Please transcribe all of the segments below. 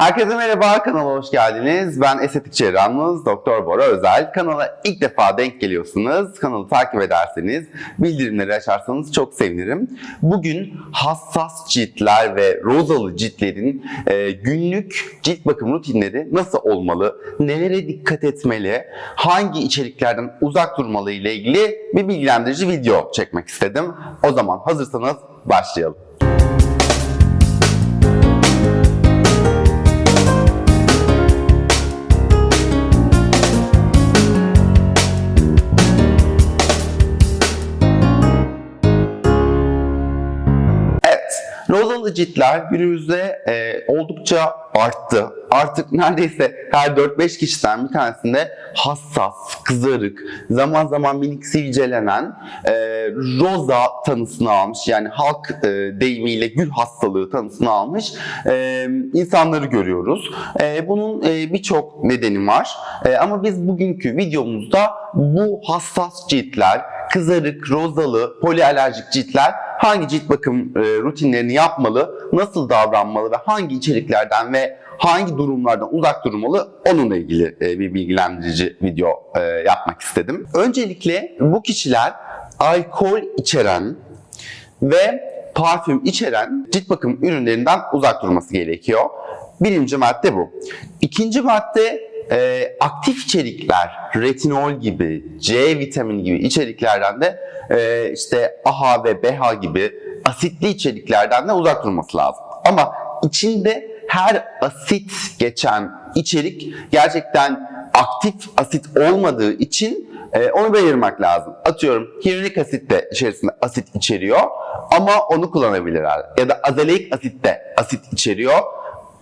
Herkese merhaba, kanala hoş geldiniz. Ben estetik cerrahınız Doktor Bora Özel. Kanala ilk defa denk geliyorsunuz. Kanalı takip ederseniz, bildirimleri açarsanız çok sevinirim. Bugün hassas ciltler ve rozalı ciltlerin e, günlük cilt bakım rutinleri nasıl olmalı, nelere dikkat etmeli, hangi içeriklerden uzak durmalı ile ilgili bir bilgilendirici video çekmek istedim. O zaman hazırsanız başlayalım. Rozalı ciltler günümüzde e, oldukça arttı. Artık neredeyse her 4-5 kişiden bir tanesinde hassas, kızarık, zaman zaman minik sivilcelenen e, roza tanısını almış. Yani halk e, deyimiyle gül hastalığı tanısını almış e, insanları görüyoruz. E, bunun e, birçok nedeni var. E, ama biz bugünkü videomuzda bu hassas ciltler, kızarık, rozalı, polialerjik ciltler hangi cilt bakım e, rutinlerini yapmalı, nasıl davranmalı ve hangi içeriklerden ve hangi durumlardan uzak durmalı onunla ilgili e, bir bilgilendirici video e, yapmak istedim. Öncelikle bu kişiler alkol içeren ve parfüm içeren cilt bakım ürünlerinden uzak durması gerekiyor. Birinci madde bu. İkinci madde e, aktif içerikler, retinol gibi, C vitamini gibi içeriklerden de e, işte AHA ve BH gibi asitli içeriklerden de uzak durması lazım. Ama içinde her asit geçen içerik gerçekten aktif asit olmadığı için e, onu belirmek lazım. Atıyorum hyaluronik asit de içerisinde asit içeriyor ama onu kullanabilirler. Ya da azelaic asit de asit içeriyor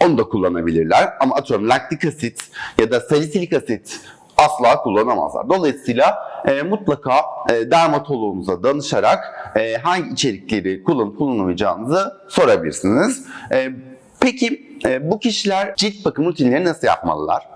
onu da kullanabilirler. Ama atıyorum laktik asit ya da salisilik asit asla kullanamazlar. Dolayısıyla e, mutlaka e, dermatoloğunuza danışarak e, hangi içerikleri kullanıp kullanamayacağınızı sorabilirsiniz. E, peki e, bu kişiler cilt bakım rutinlerini nasıl yapmalılar?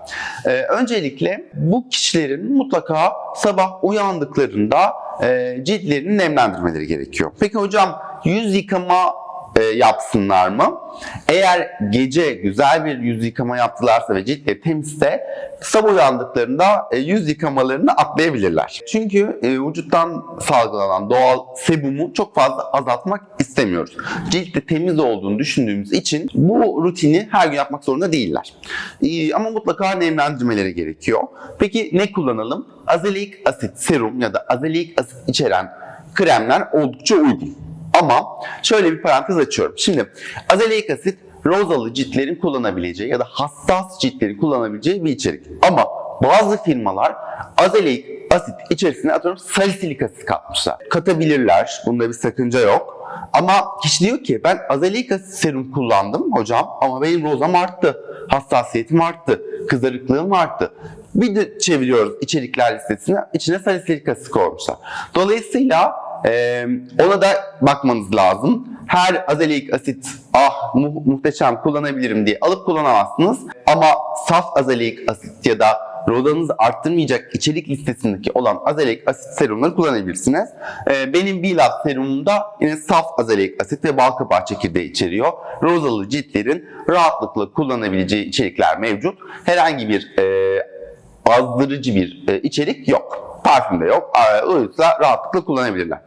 E, öncelikle bu kişilerin mutlaka sabah uyandıklarında e, ciltlerini nemlendirmeleri gerekiyor. Peki hocam yüz yıkama e, yapsınlar mı? Eğer gece güzel bir yüz yıkama yaptılarsa ve ciltleri temizse sabah uyandıklarında e, yüz yıkamalarını atlayabilirler. Çünkü e, vücuttan salgılanan doğal sebumu çok fazla azaltmak istemiyoruz. Ciltte temiz olduğunu düşündüğümüz için bu rutini her gün yapmak zorunda değiller. E, ama mutlaka nemlendirmeleri gerekiyor. Peki ne kullanalım? Azelaic asit serum ya da azelaic asit içeren kremler oldukça uygun. Ama şöyle bir parantez açıyorum. Şimdi azelaic asit rozalı ciltlerin kullanabileceği ya da hassas ciltlerin kullanabileceği bir içerik. Ama bazı firmalar azelaic asit içerisine atıyorum salisilik asit katmışlar. Katabilirler. Bunda bir sakınca yok. Ama kişi diyor ki ben azelaic asit serum kullandım hocam ama benim rozam arttı. Hassasiyetim arttı. Kızarıklığım arttı. Bir de çeviriyoruz içerikler listesine. içine salisilik asit koymuşlar. Dolayısıyla ee, ona da bakmanız lazım. Her azelaic asit ah mu- muhteşem kullanabilirim diye alıp kullanamazsınız. Ama saf azelaic asit ya da rozanızı arttırmayacak içerik listesindeki olan azelaic asit serumları kullanabilirsiniz. Ee, benim Bilat serumumda yine saf azelaic asit ve bal kabağı çekirdeği içeriyor. Rozalı ciltlerin rahatlıkla kullanabileceği içerikler mevcut. Herhangi bir e, azdırıcı bir e, içerik yok parfüm de yok. Ee, O yüzden rahatlıkla kullanabilirler.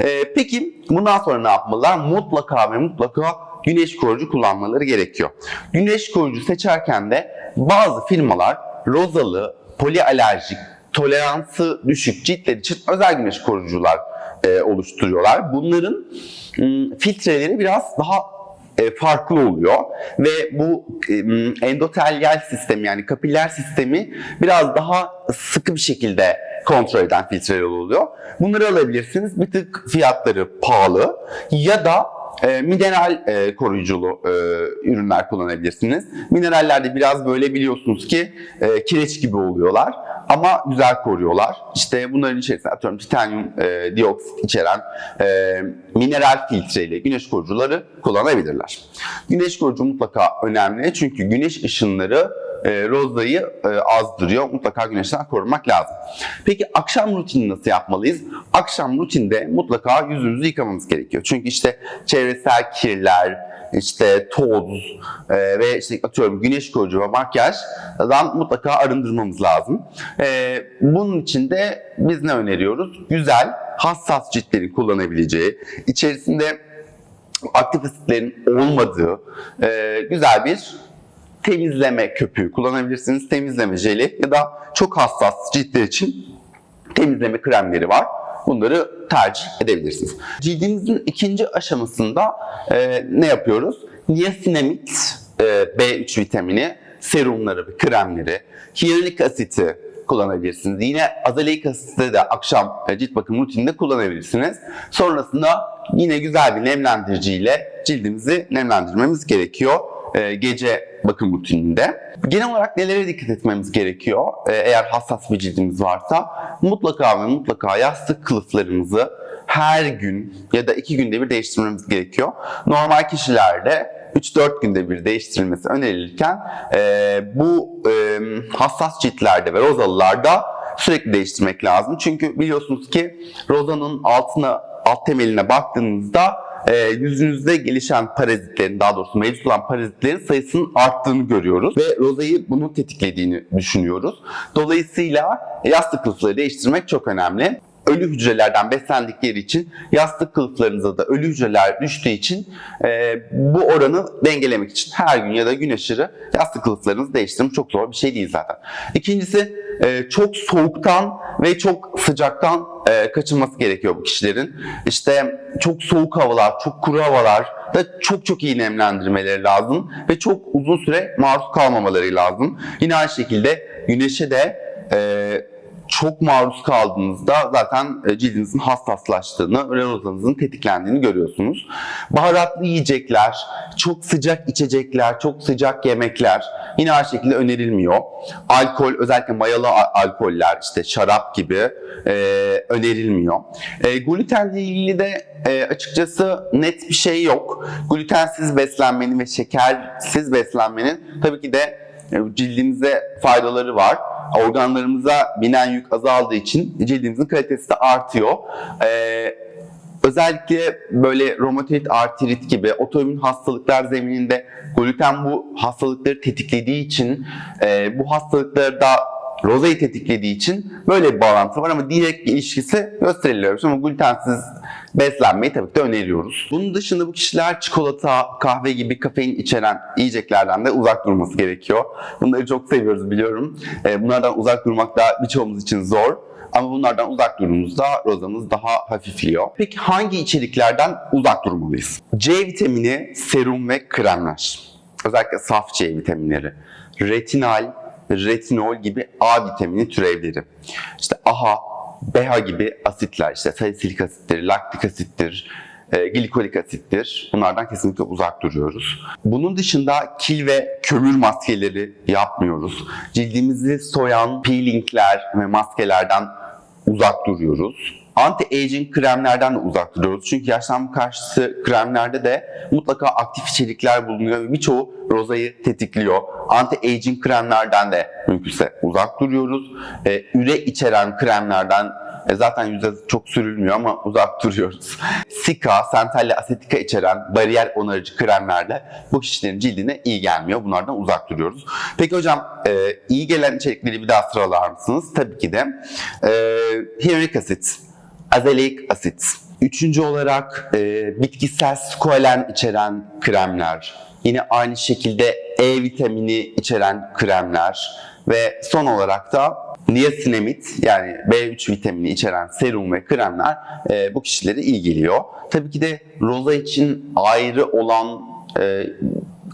Ee, peki bundan sonra ne yapmalılar? Mutlaka ve mutlaka güneş koruyucu kullanmaları gerekiyor. Güneş koruyucu seçerken de bazı firmalar rozalı, polialerjik, toleransı düşük ciltler için özel güneş koruyucular e, oluşturuyorlar. Bunların ım, filtreleri biraz daha e, farklı oluyor ve bu e, endotelyal sistem yani kapiller sistemi biraz daha sıkı bir şekilde kontrol eden filtreler oluyor. Bunları alabilirsiniz. Bir tık fiyatları pahalı ya da e, mineral e, koruyuculu e, ürünler kullanabilirsiniz. Minerallerde biraz böyle biliyorsunuz ki e, kireç gibi oluyorlar ama güzel koruyorlar. İşte bunların içerisinde atıyorum titanyum e, dioksit içeren e, mineral filtreyle güneş koruyucuları kullanabilirler. Güneş koruyucu mutlaka önemli çünkü güneş ışınları e, rozayı e. Mutlaka güneşten korunmak lazım. Peki akşam rutini nasıl yapmalıyız? Akşam rutinde mutlaka yüzünüzü yıkamamız gerekiyor. Çünkü işte çevresel kirler, işte toz e, ve işte atıyorum güneş koruyucu ve makyajdan mutlaka arındırmamız lazım. E, bunun için de biz ne öneriyoruz? Güzel, hassas ciltlerin kullanabileceği, içerisinde aktif asitlerin olmadığı e, güzel bir temizleme köpüğü kullanabilirsiniz. Temizleme jeli ya da çok hassas ciltler için temizleme kremleri var. Bunları tercih edebilirsiniz. Cildimizin ikinci aşamasında e, ne yapıyoruz? Niacinamid, e, B3 vitamini, serumları kremleri, hyaluronik asiti kullanabilirsiniz. Yine azelaic asiti de akşam e, cilt bakım rutininde kullanabilirsiniz. Sonrasında yine güzel bir nemlendiriciyle cildimizi nemlendirmemiz gerekiyor e, gece bakım rutininde. Genel olarak nelere dikkat etmemiz gerekiyor e, eğer hassas bir cildimiz varsa? Mutlaka ve mutlaka yastık kılıflarımızı her gün ya da iki günde bir değiştirmemiz gerekiyor. Normal kişilerde 3-4 günde bir değiştirilmesi önerilirken e, bu e, hassas ciltlerde ve rozalılarda sürekli değiştirmek lazım. Çünkü biliyorsunuz ki rozanın altına alt temeline baktığınızda e, yüzünüzde gelişen parazitlerin daha doğrusu mevcut olan parazitlerin sayısının arttığını görüyoruz ve rozayı bunu tetiklediğini düşünüyoruz. Dolayısıyla yastık kılıfları değiştirmek çok önemli. Ölü hücrelerden beslendikleri için yastık kılıflarınıza da ölü hücreler düştüğü için e, bu oranı dengelemek için her gün ya da gün aşırı yastık kılıflarınızı değiştirmek çok zor bir şey değil zaten. İkincisi e, çok soğuktan ve çok sıcaktan e, kaçınması gerekiyor bu kişilerin. İşte çok soğuk havalar, çok kuru havalar da çok çok iyi nemlendirmeleri lazım ve çok uzun süre maruz kalmamaları lazım. Yine aynı şekilde güneşe de e, çok maruz kaldığınızda zaten e, cildinizin hassaslaştığını, rozanızın tetiklendiğini görüyorsunuz. Baharatlı yiyecekler, çok sıcak içecekler, çok sıcak yemekler yine aynı şekilde önerilmiyor. Alkol, özellikle mayalı alkoller, işte şarap gibi e, önerilmiyor. E, glutenle ilgili de e, açıkçası net bir şey yok. Glutensiz beslenmenin ve şekersiz beslenmenin tabii ki de e, cildimize faydaları var. Organlarımıza binen yük azaldığı için cildimizin kalitesi de artıyor. Ee, özellikle böyle romatoid artrit gibi otoimmün hastalıklar zemininde gluten bu hastalıkları tetiklediği için e, bu hastalıkları da rozayı tetiklediği için böyle bir bağlantı var ama direkt bir ilişkisi gösteriliyor. Ama glutensiz beslenmeyi tabii ki de öneriyoruz. Bunun dışında bu kişiler çikolata, kahve gibi kafein içeren yiyeceklerden de uzak durması gerekiyor. Bunları çok seviyoruz biliyorum. Ee, Bunlardan uzak durmak da birçoğumuz için zor. Ama bunlardan uzak durduğumuzda rozamız daha hafifliyor. Peki hangi içeriklerden uzak durmalıyız? C vitamini, serum ve kremler. Özellikle saf C vitaminleri. Retinal, retinol gibi A vitamini türevleri. İşte AHA, BH gibi asitler, işte salisilik asittir, laktik asittir, e, glikolik asittir. Bunlardan kesinlikle uzak duruyoruz. Bunun dışında kil ve kömür maskeleri yapmıyoruz. Cildimizi soyan peelingler ve maskelerden uzak duruyoruz. Anti-aging kremlerden de uzak duruyoruz. Çünkü yaşlanma karşıtı kremlerde de mutlaka aktif içerikler bulunuyor ve birçoğu rozayı tetikliyor. Anti-aging kremlerden de mümkünse uzak duruyoruz. Ee, üre içeren kremlerden e, zaten yüzde çok sürülmüyor ama uzak duruyoruz. Sika, santalli asetika içeren bariyer onarıcı kremlerle bu kişilerin cildine iyi gelmiyor. Bunlardan uzak duruyoruz. Peki hocam e, iyi gelen içerikleri bir daha sıralar mısınız? Tabii ki de. E, hyaluronik asit, azelaic asit. Üçüncü olarak e, bitkisel skolen içeren kremler. Yine aynı şekilde E vitamini içeren kremler. Ve son olarak da niacinamid yani B3 vitamini içeren serum ve kremler e, bu kişilere iyi geliyor. Tabii ki de roza için ayrı olan e,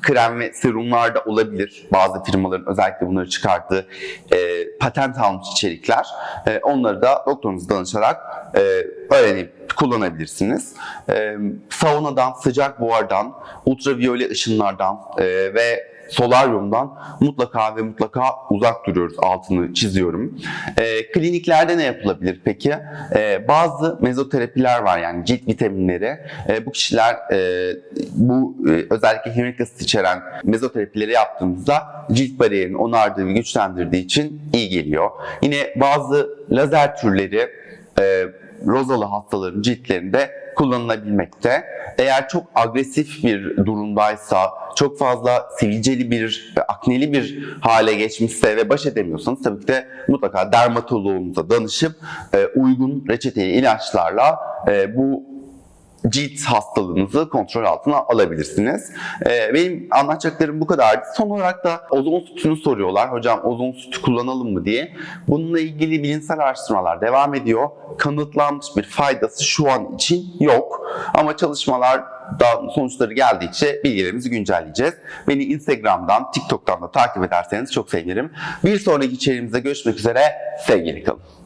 krem ve serumlar da olabilir. Bazı firmaların özellikle bunları çıkarttığı e, patent almış içerikler. E, onları da doktorunuza danışarak e, öğrenip kullanabilirsiniz. E, saunadan, sıcak buhardan, ultraviyole ışınlardan e, ve solaryumdan mutlaka ve mutlaka uzak duruyoruz. Altını çiziyorum. E, kliniklerde ne yapılabilir peki? E, bazı mezoterapiler var yani cilt vitaminleri. E, bu kişiler e, bu e, özellikle asit içeren mezoterapileri yaptığımızda cilt bariyerini onardığı ve güçlendirdiği için iyi geliyor. Yine bazı lazer türleri e, rozalı hastaların ciltlerinde kullanılabilmekte. Eğer çok agresif bir durumdaysa, çok fazla sivilceli bir, akneli bir hale geçmişse ve baş edemiyorsanız tabii ki de mutlaka dermatoloğumuza danışıp e, uygun reçeteli ilaçlarla e, bu cilt hastalığınızı kontrol altına alabilirsiniz. Ee, benim anlatacaklarım bu kadardı. Son olarak da ozon sütünü soruyorlar. Hocam ozon sütü kullanalım mı diye. Bununla ilgili bilimsel araştırmalar devam ediyor. Kanıtlanmış bir faydası şu an için yok. Ama çalışmalar sonuçları geldikçe bilgilerimizi güncelleyeceğiz. Beni Instagram'dan, TikTok'tan da takip ederseniz çok sevinirim. Bir sonraki içeriğimizde görüşmek üzere. Sevgili kalın.